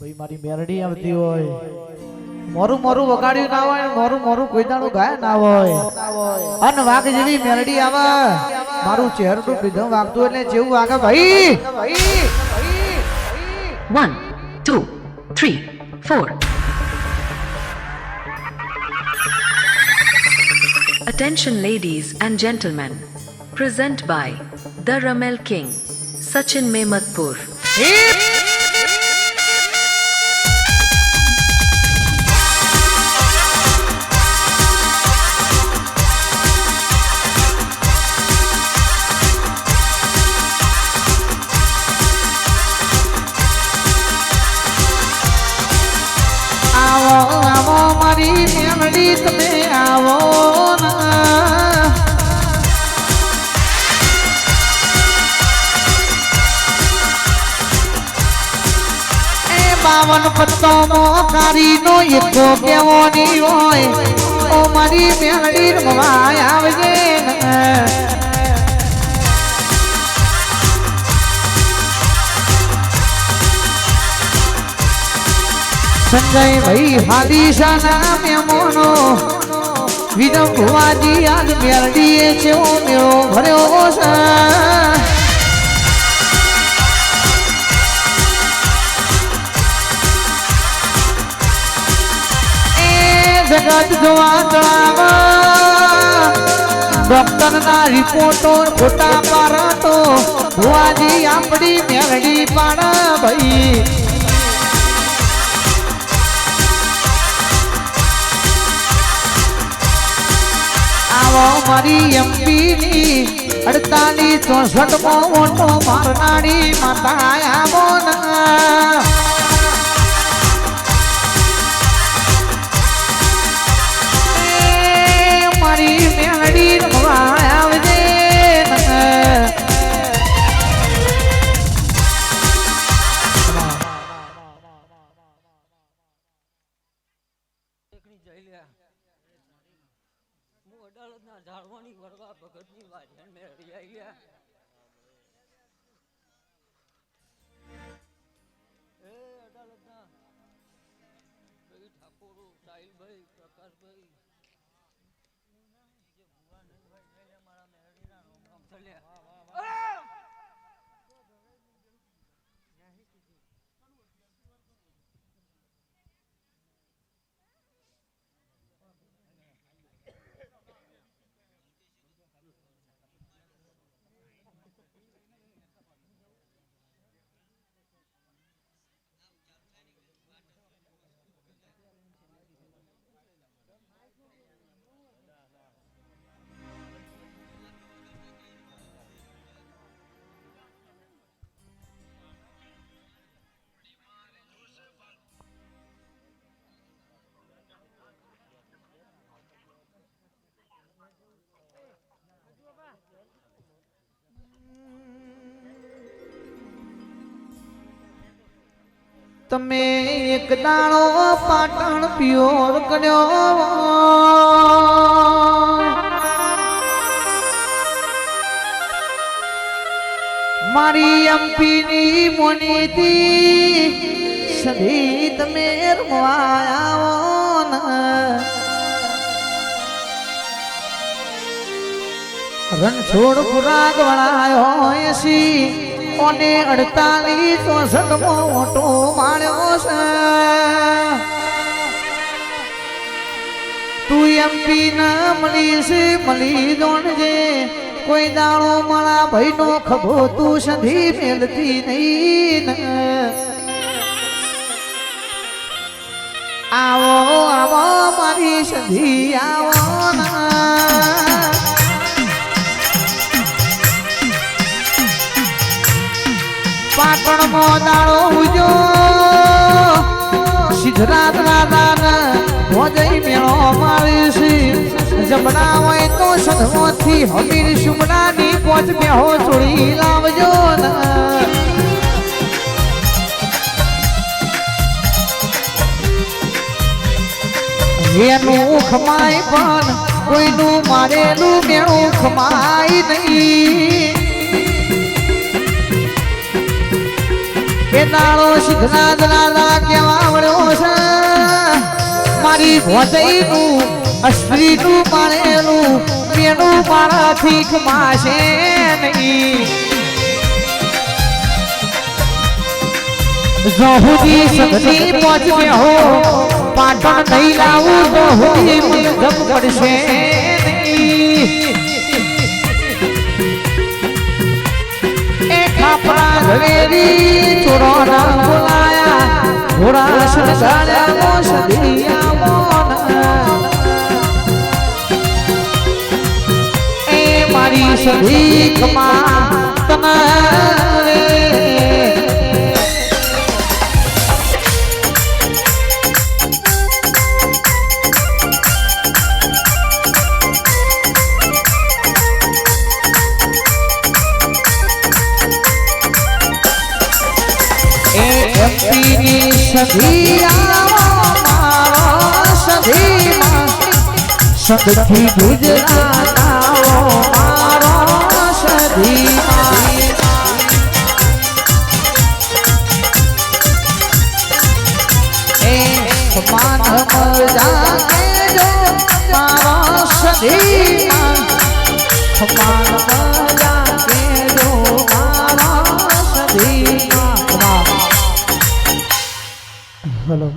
ભાઈ મારી મેરડી આવતી હોય મોરું મોરું વગાડ્યું ના હોય મોરું મોરું કોઈ દાડું ગાય ના હોય અન વાઘ જેવી મેરડી આવે મારું ચહેરું પીધું વાગતું એટલે જેવું વાગે ભાઈ One, two, three, four. Attention, ladies and gentlemen. Present by The Ramel King, Sachin Mematpur. મારી તમે આવો બાવન પત્તો મોકારી નો એકો કેવો ની હોય ઓ મારી મેરડી રમવા આવજે સંજય ભાઈ હાદીશા ના મોનો વિદમ ભુવાજી આજ મેરડીએ છે ઓ મેળો ભર્યો એ જગત જોવા ચડાવા ડોક્ટર ના રિપોર્ટો ખોટા પારતો ભુવાજી આપડી મેરડી પાડા ભાઈ. મારી એમપી ની અડતાલીસ ચોસઠ મોટો મારનાડી માતા આવો હું અડાલતના ના વરવા ભગતની એ અડાલતના ભાઈ ઠાકોરો સાહિલભાઈ પ્રકાશભાઈ. જે ભુવા નહીં ભાઈ મારા રોમ રોમ તમે એક દાણો પાટણ પ્યોર કર્યો. મારી એમપી ની મોનીતી સધી તમે રણછોડ પુરાગ વણાયો એસી ઓને અડતાલીસ વસત મોટો માણ્યો છે? તું એમપી ના મળી છે મળી દોણજે કોઈ દાણો મારા ભાઈ નો ખભો તું સધી મેલતી નહીં. આવો આવો, મારી સધી આવો ના. સિદ્ધરાજ દાદા ભોજઈ મેળો છે જબડા હોય તો સદમોથી હમીર સુમડાની પોચ બેહો છોડી લાવજો ના. એનું ખમાય પણ કોઈનું મારેલું મેળું ખમાય નહીં. એ તાળો શીખનાદ દાદા કેવા વળ્યો છે? મારી ભોતઈનું અસ્ત્રીનું પાણેલું મેનું મારાથી ખમાશે નહીં. જહુદી સગની પહોંચી હો પાટણ નહીં લાવું જહુદી મને પડશે એ ઘરેરી ઝવેરી ચોરોના બોલાયા. ઘોડા સંસાર્યા મો સદિયા મોના. એ મારી સધી કમા સદથી Gujarat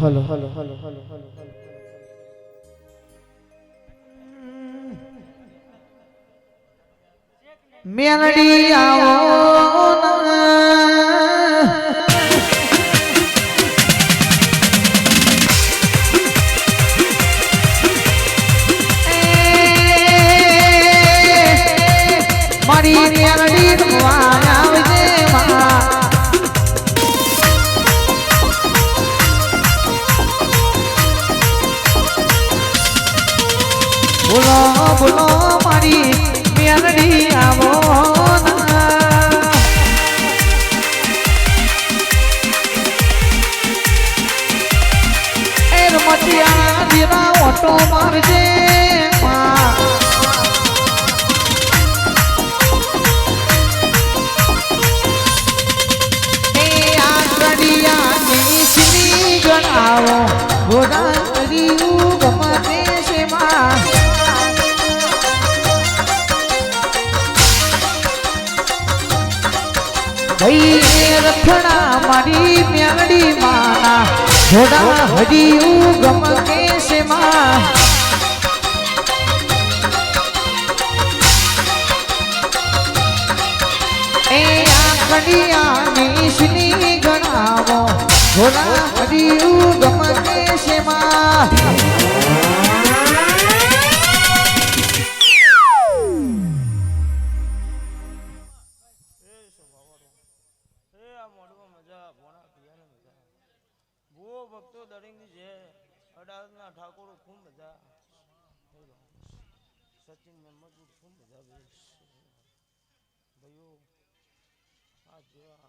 hello. Hello hello hello hello Meldi આવો. રમતિયા દીવા ઓટો મારજે ગણાવો. ઘોડા કર્યું ગમતે છે માં ભાઈ રખડા મારી મ્યાડી માના. ઘોડા હરિયું ગમકે છે માં એ આખડિયાની શ્રી ગણાવો. ઘોડા હરિયું ગમકે છે માં ભક્તો દરિંગ છે અડાલના ઠાકોરો ખૂબ મજા સચિન મજબૂત ખૂબ મજા ભાઈઓ આ જેવા.